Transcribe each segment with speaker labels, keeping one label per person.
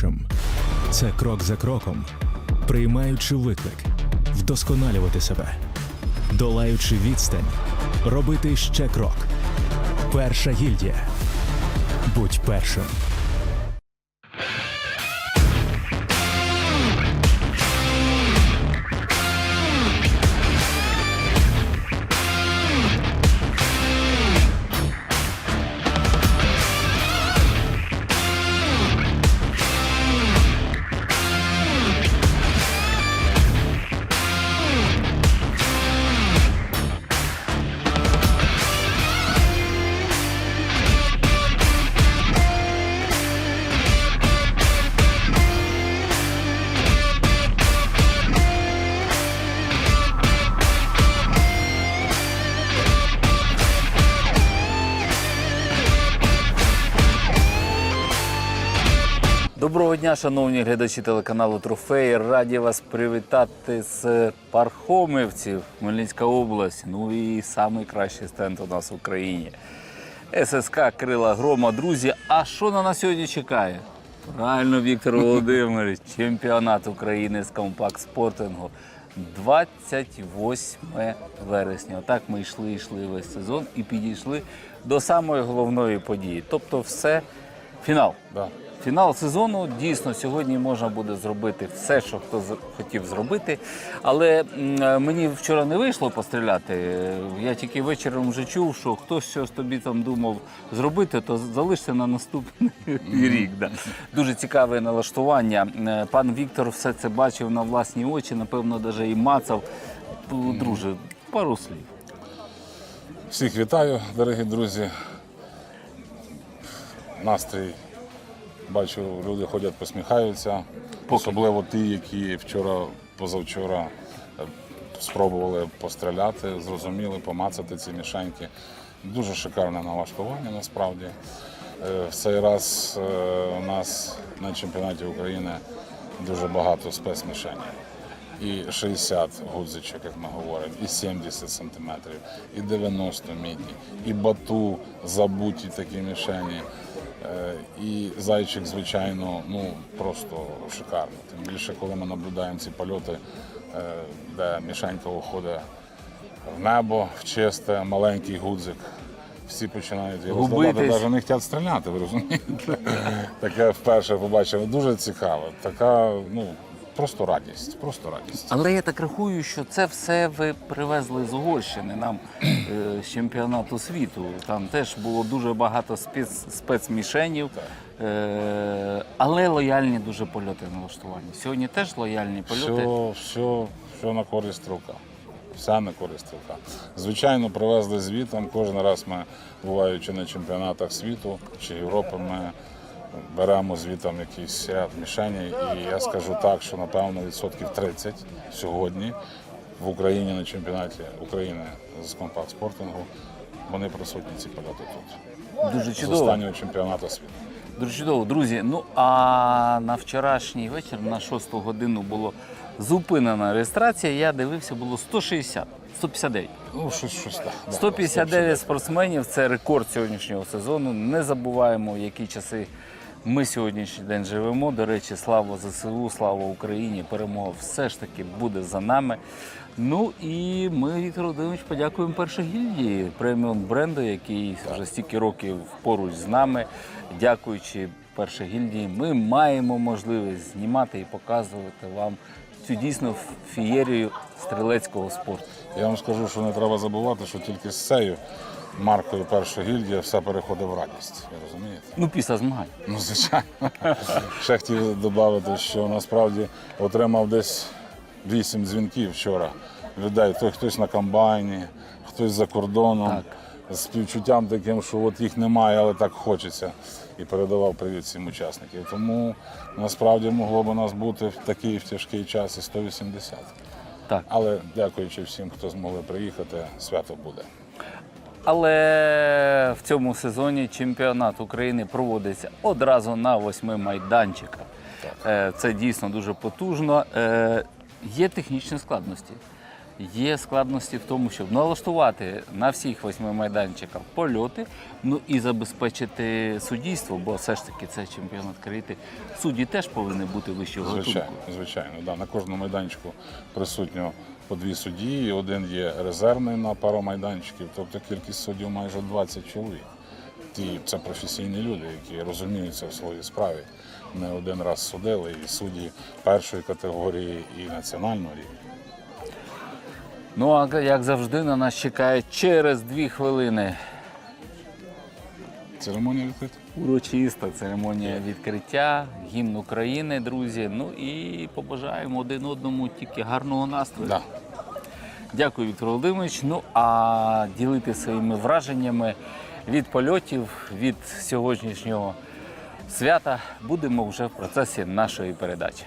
Speaker 1: першим. Це крок за кроком, приймаючи виклик, вдосконалювати себе, долаючи відстань, робити ще крок. Перша гільдія. Будь першим.
Speaker 2: Доброго дня, шановні глядачі телеканалу Трофеї. Раді вас привітати з Пархомівців, Хмельницька область. Ну і найкращий стенд у нас в Україні. ССК Крила Грома. Друзі, а що на нас сьогодні чекає? Правильно, Віктор Володимирович, чемпіонат України з компакт спортингу. 28 вересня. Отак ми йшли, йшли весь сезон і підійшли до самої головної події. Тобто, все фінал.
Speaker 3: Да.
Speaker 2: Фінал сезону дійсно сьогодні можна буде зробити все, що хто хотів зробити. Але е, мені вчора не вийшло постріляти. Я тільки вечором вже чув, що хтось щось тобі там думав зробити, то залишся на наступний рік. Да. Дуже цікаве налаштування. Е, Пан Віктор все це бачив на власні очі, напевно, навіть і мацав. Друже, пару слів.
Speaker 3: Всіх вітаю, дорогі друзі. Настрій, бачу, люди ходять, посміхаються. Особливо ті, які вчора, позавчора е, спробували постріляти, зрозуміли, помацати ці мішеньки. Дуже шикарне налаштування насправді. Е, В цей раз е, у нас на чемпіонаті України дуже багато спецмішенів. І 60 гудзичок, як ми говоримо, і 70 сантиметрів, і 90 мідні, і бату забуті такі мішені. Е, І зайчик, звичайно, ну просто шикарно. Тим більше, коли ми наблюдаємо ці польоти, е, де мішенька уходить в небо, в чисте, маленький гудзик. Всі починають його здавати, навіть не хочуть стріляти, ви розумієте? Таке вперше побачили. Дуже цікаво. Така, ну, просто радість. Просто радість.
Speaker 2: Але я так рахую, що це все ви привезли з Угорщини нам е, з чемпіонату світу. Там теж було дуже багато спец, спецмішенів, е, але лояльні дуже польоти налаштування. Сьогодні теж лояльні польоти.
Speaker 3: Все, все, все на користь стрілка. Все на користь стрілка. Звичайно, привезли звітом. Кожен раз ми, буваючи на чемпіонатах світу чи Європи, ми беремо звітом якийсь ряд мішені. І я скажу так, що напевно відсотків 30 сьогодні в Україні на чемпіонаті України з компакт спортингу вони присутні ці польоти тут.
Speaker 2: Дуже
Speaker 3: З останнього чемпіонату світу.
Speaker 2: Дуже чудово, друзі. Ну а на вчорашній вечір, на 6 годину, було зупинена реєстрація. Я дивився, було 160, 159.
Speaker 3: Ну, щось, щось так. да,
Speaker 2: 159 спортсменів це рекорд сьогоднішнього сезону. Не забуваємо, які часи ми сьогоднішній день живемо. До речі, слава ЗСУ, слава Україні! Перемога все ж таки буде за нами. Ну і ми, Віктор Володимирович, подякуємо першій гільдії преміум бренду, який вже стільки років поруч з нами. Дякуючи першій гільдії, ми маємо можливість знімати і показувати вам цю дійсно фієрію стрілецького спорту.
Speaker 3: Я вам скажу, що не треба забувати, що тільки з цією маркою першої гільдії все переходить в радість. Ви розумієте?
Speaker 2: Ну, після змагань.
Speaker 3: Ну, звичайно. Ще хотів додати, що насправді отримав десь вісім дзвінків вчора. Людей, Хто- хтось на комбайні, хтось за кордоном.
Speaker 2: Так.
Speaker 3: З співчуттям таким, що от їх немає, але так хочеться. І передавав привіт всім учасникам. Тому насправді могло б у нас бути в такий в тяжкий час і 180.
Speaker 2: Так.
Speaker 3: Але дякуючи всім, хто змогли приїхати, свято буде.
Speaker 2: Але в цьому сезоні чемпіонат України проводиться одразу на восьми майданчиках. Е, Це дійсно дуже потужно. Е, Є технічні складності. Є складності в тому, щоб налаштувати на всіх восьми майданчиках польоти, ну і забезпечити суддівство, бо все ж таки це чемпіонат країни. Судді теж повинні бути вищого
Speaker 3: Звичайно,
Speaker 2: гатунку.
Speaker 3: звичайно. Да. На кожному майданчику присутньо по дві судді, один є резервний на пару майданчиків, тобто кількість суддів майже 20 чоловік. Ті, це професійні люди, які розуміються в своїй справі. Не один раз судили і судді першої категорії і національного рівня.
Speaker 2: Ну а як завжди на нас чекає через дві хвилини
Speaker 3: Церемонія відкрита.
Speaker 2: урочиста церемонія відкриття, гімн України, друзі. Ну і побажаємо один одному тільки гарного настрою.
Speaker 3: Да.
Speaker 2: Дякую, Віктор Володимирович. Ну а ділити своїми враженнями від польотів, від сьогоднішнього свята будемо вже в процесі нашої передачі.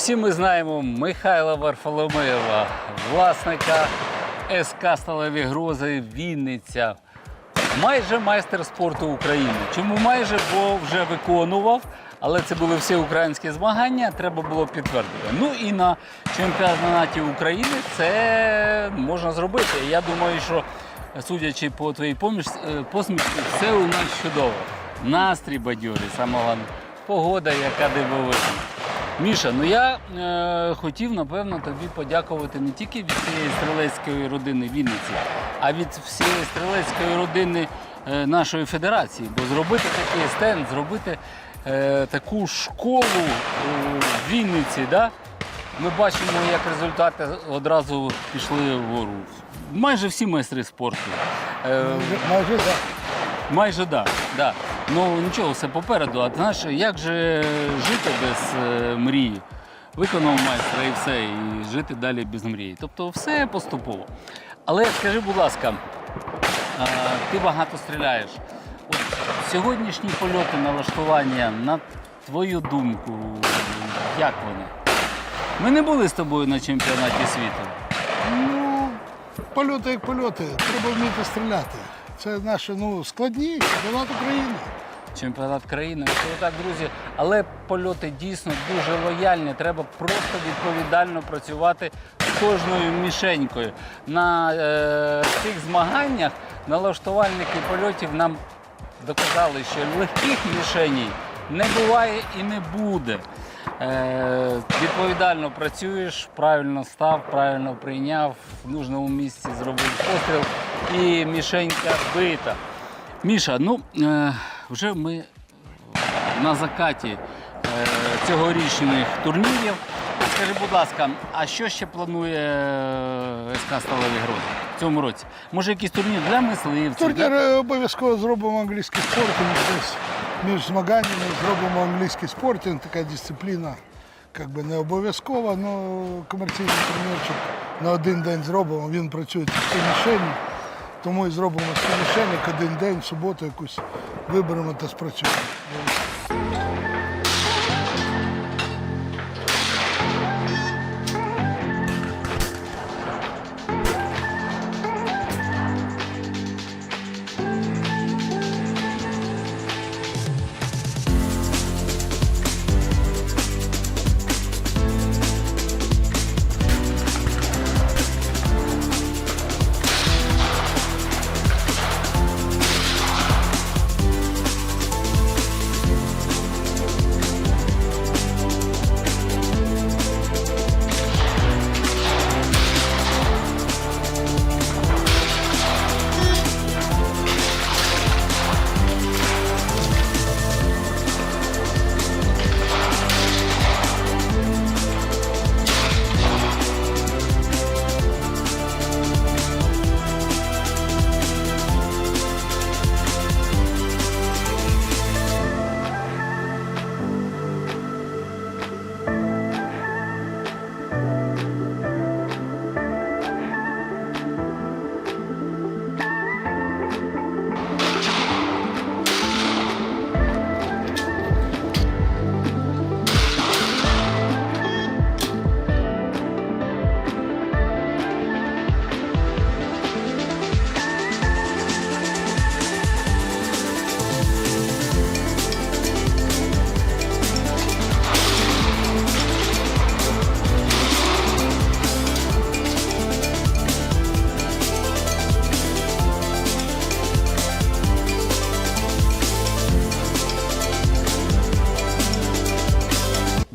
Speaker 2: Всі ми знаємо Михайла Варфоломеєва, власника СК Сталеві Грози Вінниця. Майже майстер спорту України. Чому майже? Бо вже виконував, але це були всі українські змагання, треба було підтвердити. Ну і на чемпіонаті України це можна зробити. Я думаю, що судячи по твоїй е, посмішці, все у нас чудово. Настрій бадьорий, саме. Погода, яка дивовижна. Міша, ну я е, хотів напевно тобі подякувати не тільки від цієї стрілецької родини Вінниці, а від всієї стрілецької родини е, нашої федерації. Бо зробити такий стенд, зробити е, таку школу е, в Вінниці, да? ми бачимо, як результати одразу пішли вгору. Майже всі майстри спорту. Е,
Speaker 4: Майже так.
Speaker 2: Майже так. Да, да. Ну нічого, все попереду. А знаєш, як же жити без е, мрії? Виконав майстра і все, і жити далі без мрії. Тобто все поступово. Але скажи, будь ласка, а, ти багато стріляєш. От сьогоднішні польоти налаштування, на твою думку, як вони? Ми не були з тобою на чемпіонаті світу.
Speaker 4: Ну, польоти як польоти, треба вміти стріляти. Це наші ну, складні чемпіонат України.
Speaker 2: чемпіонат країни. Це так, друзі. Але польоти дійсно дуже лояльні. Треба просто відповідально працювати з кожною мішенькою. На е, цих змаганнях налаштувальники польотів нам доказали, що легких мішеній не буває і не буде. Е, відповідально працюєш, правильно став, правильно прийняв, в нужному місці зробив постріл і мішенька бита. Міша, ну е, вже ми на закаті е, цьогорічних турнірів. Скажи, будь ласка, а що ще планує е, СК Сталеві Грози в цьому році? Може, якийсь турнір для мисливців?
Speaker 4: Турнір е, обов'язково зробимо англійський спортинг. Між змаганнями зробимо англійський спортинг, така дисципліна. Як би не обов'язкова, але комерційний тренерчик на один день зробимо. Він працює з мішені. Тому і зробимо мішені один день, в суботу якусь виберемо та спрацюємо.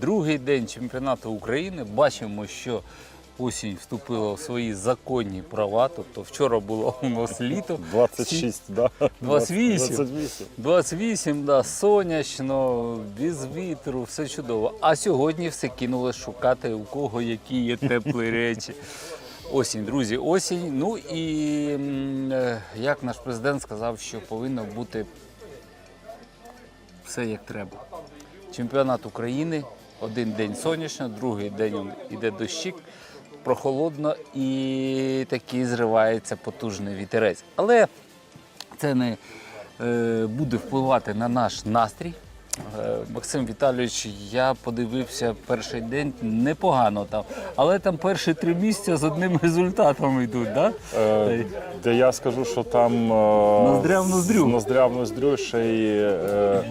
Speaker 2: Другий день чемпіонату України. Бачимо, що осінь вступила в свої законні права. Тобто вчора було у нас літо.
Speaker 5: 26, да.
Speaker 2: 28.
Speaker 5: 28.
Speaker 2: 28, да, сонячно, без вітру, все чудово. А сьогодні все кинули шукати, у кого які є теплі речі. Осінь, друзі, осінь. Ну і е, як наш президент сказав, що повинно бути все як треба. Чемпіонат України, один день сонячно, другий день іде дощик, прохолодно і такий зривається потужний вітерець. Але це не е, буде впливати на наш настрій. Е, Максим Віталійович, я подивився перший день непогано там, але там перші три місяці з одним результатом йдуть. Да?
Speaker 5: Е, Де я скажу, що там е,
Speaker 2: Ноздря в ноздрю.
Speaker 5: з- Ноздря в ноздрю ще й е,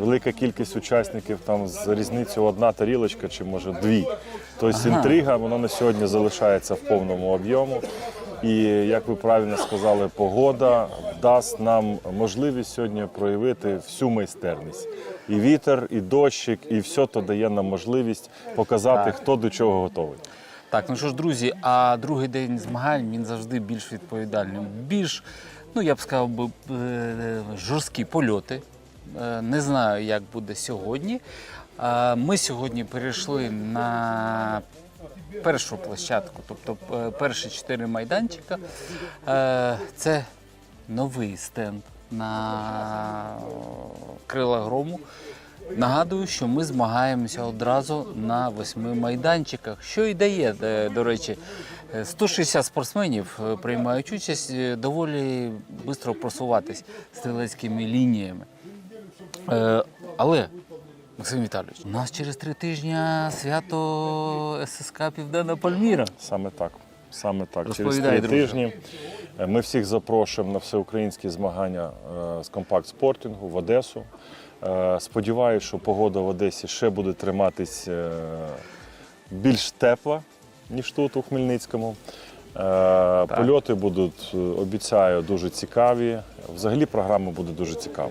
Speaker 5: велика кількість учасників там з різницею одна тарілочка чи може дві. Тобто інтрига вона на сьогодні залишається в повному об'єму. І як ви правильно сказали, погода дасть нам можливість сьогодні проявити всю майстерність. І вітер, і дощик, і все то дає нам можливість показати, хто до чого готовий.
Speaker 2: Так, ну що ж, друзі, а другий день змагань він завжди більш відповідальним. Більш, ну я б сказав, би, е, жорсткі польоти. Е, Не знаю, як буде сьогодні. Е, Ми сьогодні перейшли на першу площадку, тобто е, перші чотири майданчика. Е, Це новий стенд на крила грому. Нагадую, що ми змагаємося одразу на восьми майданчиках, що і дає, е, до речі, е, 160 спортсменів е, приймають участь, е, доволі швидко просуватись стрілецькими лініями. Е, Але, Максим Віталійович, у нас через три тижні свято ССК Південна Пальміра.
Speaker 5: Саме так. Саме так. Через три
Speaker 2: друже.
Speaker 5: тижні е, ми всіх запрошуємо на всеукраїнські змагання е, з компакт спортингу в Одесу. Е, Сподіваюся, що погода в Одесі ще буде триматись е, більш тепла, ніж тут, у Хмельницькому. Е, Польоти будуть, е, обіцяю, дуже цікаві. Взагалі програма буде дуже цікава.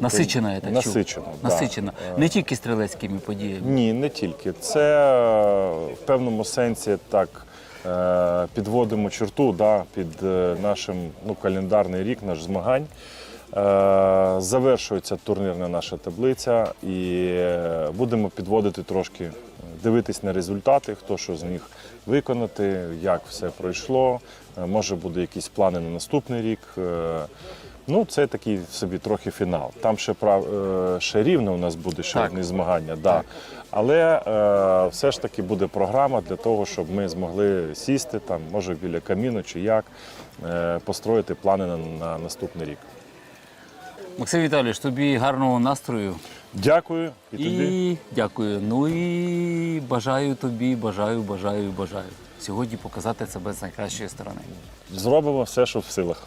Speaker 2: Насичена, я так чув.
Speaker 5: Насичена, да.
Speaker 2: Не тільки стрілецькими подіями.
Speaker 5: Ні, не тільки. Це е, в певному сенсі так е, підводимо черту да, під е, нашим ну, календарний рік, наш змагань. Е, Завершується турнірна наша таблиця і е, будемо підводити трошки, дивитись на результати, хто що з них виконати, як все пройшло. Е, Може буде якісь плани на наступний рік. Ну, це такий собі трохи фінал. Там ще прав ще рівно у нас буде ще
Speaker 2: Так.
Speaker 5: одне змагання. Да. Але е, все ж таки буде програма для того, щоб ми змогли сісти там, може біля каміну чи як, е, построїти плани на, на наступний рік.
Speaker 2: Максим Віталійович, тобі гарного настрою.
Speaker 5: Дякую і тобі.
Speaker 2: І дякую. Ну і бажаю тобі, бажаю, бажаю, бажаю. Сьогодні показати себе з найкращої сторони.
Speaker 5: Зробимо все, що в силах.